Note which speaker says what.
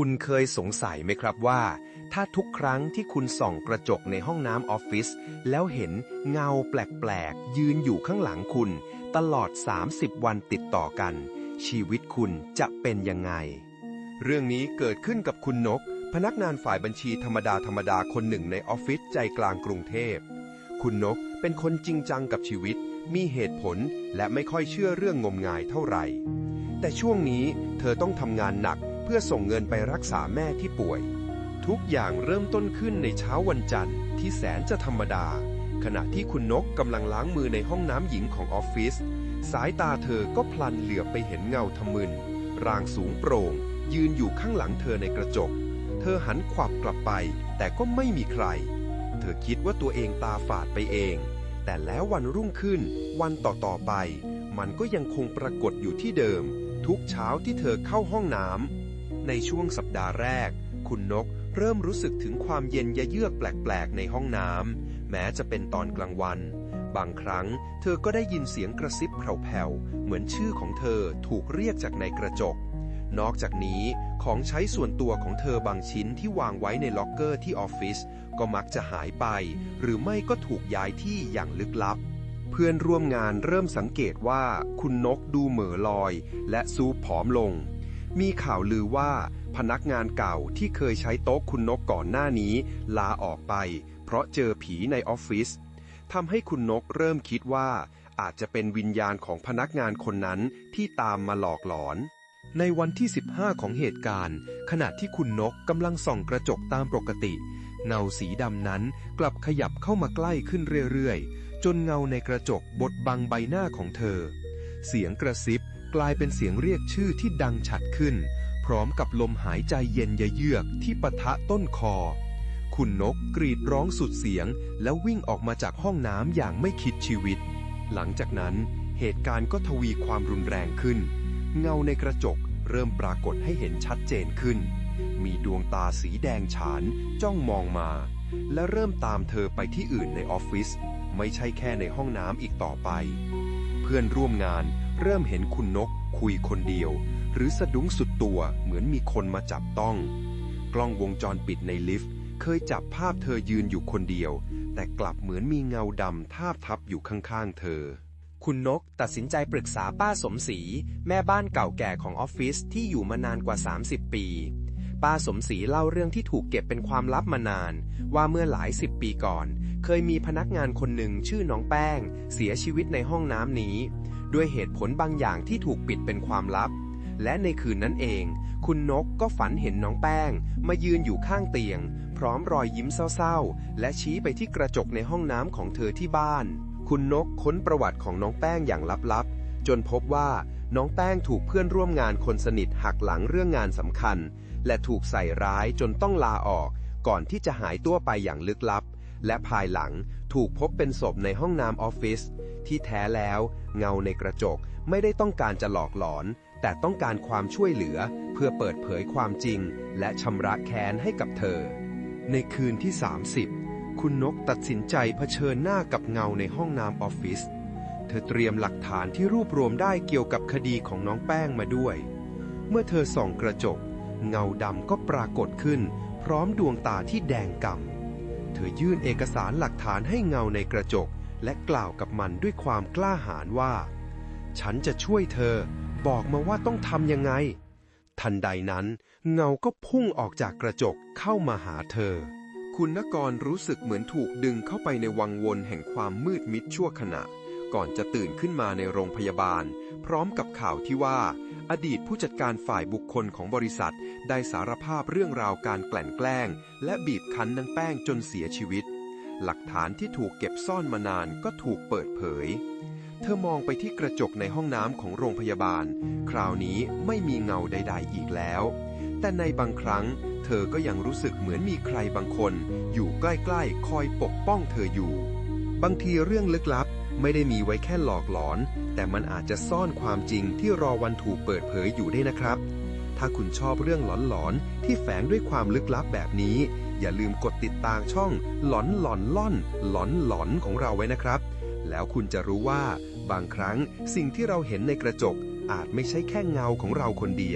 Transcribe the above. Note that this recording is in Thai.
Speaker 1: คุณเคยสงสัยไหมครับว่า ถ้าทุกครั้งที่คุณส่องกระจกในห้องน้ำออฟฟิศแล้วเห็นเงาแปลกๆ ยืนอยู่ข้างหลังคุณ ตลอด 30 วันติดต่อกัน ชีวิตคุณจะเป็นยังไง เรื่องนี้เกิดขึ้นกับคุณนก พนักงานฝ่ายบัญชีธรรมดาธรรมดาคนหนึ่งในออฟฟิศใจกลางกรุงเทพ คุณนกเป็นคนจริงจังกับชีวิต มีเหตุผลและไม่ค่อยเชื่อเรื่องงมงายเท่าไหร่ แต่ช่วงนี้เธอต้องทำงานหนัก เพื่อส่งเงินไปรักษาแม่ที่ป่วย ทุกอย่างเริ่มต้นขึ้นในเช้าวันจันทร์ที่แสนจะธรรมดา ขณะที่คุณนกกำลังล้างมือในห้องน้ำหญิงของออฟฟิศสายตาเธอก็พลันเหลือบไปเห็นเงาทะมึน ร่างสูงโปร่ง ยืนอยู่ข้างหลังเธอในกระจก เธอหันขวับกลับไป แต่ก็ไม่มีใคร เธอคิดว่าตัวเองตาฝาดไปเอง แต่แล้ววันรุ่งขึ้น วันต่อๆไป มันก็ยังคงปรากฏอยู่ที่เดิม ทุกเช้าที่เธอเข้าห้องน้ำ ในช่วงสัปดาห์แรก คุณนกเริ่มรู้สึกถึงความเย็นยะเยือกแปลกๆ ในห้องน้ำแม้จะเป็นตอนกลางวัน บางครั้งเธอก็ได้ยินเสียงกระซิบแผ่วๆเหมือนชื่อของเธอถูกเรียกจากในกระจก นอกจากนี้ของใช้ส่วนตัวของเธอบางชิ้นที่วางไว้ในล็อกเกอร์ที่ออฟฟิศก็มักจะหายไป หรือไม่ก็ถูกย้ายที่อย่างลึกลับ เพื่อนร่วมงานเริ่มสังเกตว่าคุณนกดูเหม่อลอย และซูบผอมลง มีข่าวลือว่าพนักงานเก่าที่เคยใช้โต๊ะคุณนกก่อนหน้านี้ ลาออกไป เพราะเจอผีในออฟฟิศทำให้คุณนกเริ่มคิดว่า อาจจะเป็นวิญญาณของพนักงานคนนั้นที่ตามมาหลอกหลอน ในวันที่ 15 ของเหตุการณ์ ขณะที่คุณนกกำลังส่องกระจกตามปกติ เงาสีดำนั้นกลับขยับเข้ามาใกล้ขึ้นเรื่อยๆ จนเงาในกระจกบดบังใบหน้าของเธอ เสียงกระซิบ กลายเป็นเสียงเรียกชื่อที่ดังฉัดขึ้น พร้อมกับลมหายใจเย็นยเยือกที่ปะทะต้นคอ คุณนกกรีดร้องสุดเสียง แล้ววิ่งออกมาจากห้องน้ำอย่างไม่คิดชีวิต หลังจากนั้นเหตุการณ์ก็ทวีความรุนแรงขึ้น เงาในกระจกเริ่มปรากฏให้เห็นชัดเจนขึ้น มีดวงตาสีแดงฉานจ้องมองมา และเริ่มตามเธอไปที่อื่นในออฟฟิศไม่ใช่แค่ในห้องน้ำอีกต่อไป เพื่อนร่วมงาน เริ่มเห็นคุณนกคุยคนเดียว หรือสะดุ้งสุดตัวเหมือนมีคนมาจับต้อง กล้องวงจรปิดในลิฟต์เคยจับภาพเธอยืนอยู่คนเดียว แต่กลับเหมือนมีเงาดำทาบทับอยู่ข้างๆ เธอ คุณนกตัดสินใจปรึกษาป้าสมศรีแม่บ้านเก่าแก่ของออฟฟิศที่อยู่มานานกว่า 30 ปีป้าสมศรีเล่าเรื่องที่ถูกเก็บเป็นความลับมานาน ว่าเมื่อหลายสิบปีก่อน เคยมีพนักงานคนหนึ่งชื่อน้องแป้ง เสียชีวิตในห้องน้ำนี้ ด้วยเหตุผลบางอย่างที่ถูกปิดเป็นความลับ และในคืนนั้นเอง คุณนกก็ฝันเห็นน้องแป้ง มายืนอยู่ข้างเตียง พร้อมรอยยิ้มเศร้าๆ และชี้ไปที่กระจกในห้องน้ำของเธอที่บ้าน คุณนกค้นประวัติของน้องแป้งอย่างลับๆ จนพบว่าน้องแป้งถูกเพื่อนร่วมงานคนสนิทหักหลังเรื่องงานสำคัญ และถูกใส่ร้ายจนต้องลาออก ก่อนที่จะหายตัวไปอย่างลึกลับ และภายหลังถูกพบเป็นศพในห้องน้ำออฟฟิศที่แท้แล้วเงาในกระจกไม่ได้ต้องการจะหลอกหลอน แต่ต้องการความช่วยเหลือเพื่อเปิดเผยความจริง และชำระแค้นให้กับเธอ ในคืนที่ 30 คุณนกตัดสินใจเผชิญหน้ากับเงาในห้องน้ำออฟฟิศเธอเตรียมหลักฐานที่รวบรวมได้เกี่ยวกับคดีของน้องแป้งมาด้วย เมื่อเธอส่องกระจก เงาดำก็ปรากฏขึ้น พร้อมดวงตาที่แดงก่ำ เธอยื่นเอกสารหลักฐานให้เงาในกระจก และกล่าวกับมันด้วยความกล้าหาญว่า ฉันจะช่วยเธอ บอกมาว่าต้องทำยังไง ทันใดนั้นเงาก็พุ่งออกจากกระจกเข้ามาหาเธอ คุณนกรรู้สึกเหมือนถูกดึงเข้าไปในวังวนแห่งความมืดมิดชั่วขณะ ก่อนจะตื่นขึ้นมาในโรงพยาบาล พร้อมกับข่าวที่ว่า อดีตผู้จัดการฝ่ายบุคคลของบริษัท ได้สารภาพเรื่องราวการแกล้งแกล้ง และบีบคั้นนางแป้งจนเสียชีวิต หลักฐานที่ถูกเก็บซ่อนมานานก็ถูกเปิดเผย เธอมองไปที่กระจกในห้องน้ำของโรงพยาบาล คราวนี้ไม่มีเงาใด ๆ อีกแล้ว แต่ในบางครั้ง เธอก็ยังรู้สึกเหมือนมีใครบางคน อยู่ใกล้ๆ คอยปกป้องเธออยู่ บางทีเรื่องลึกลับ ไม่ได้มีไว้แค่หลอกหลอน แต่มันอาจจะซ่อนความจริงที่รอวันถูกเปิดเผยอยู่ได้นะครับ ถ้าคุณชอบเรื่องหลอนๆที่แฝงด้วยความลึกลับแบบนี้ อย่าลืมกดติดตามช่องหลอนหลอนล่อนหลอนหลอนของเราไว้นะครับ แล้วคุณจะรู้ว่า บางครั้งสิ่งที่เราเห็นในกระจกอาจไม่ใช่แค่เงาของเราคนเดียว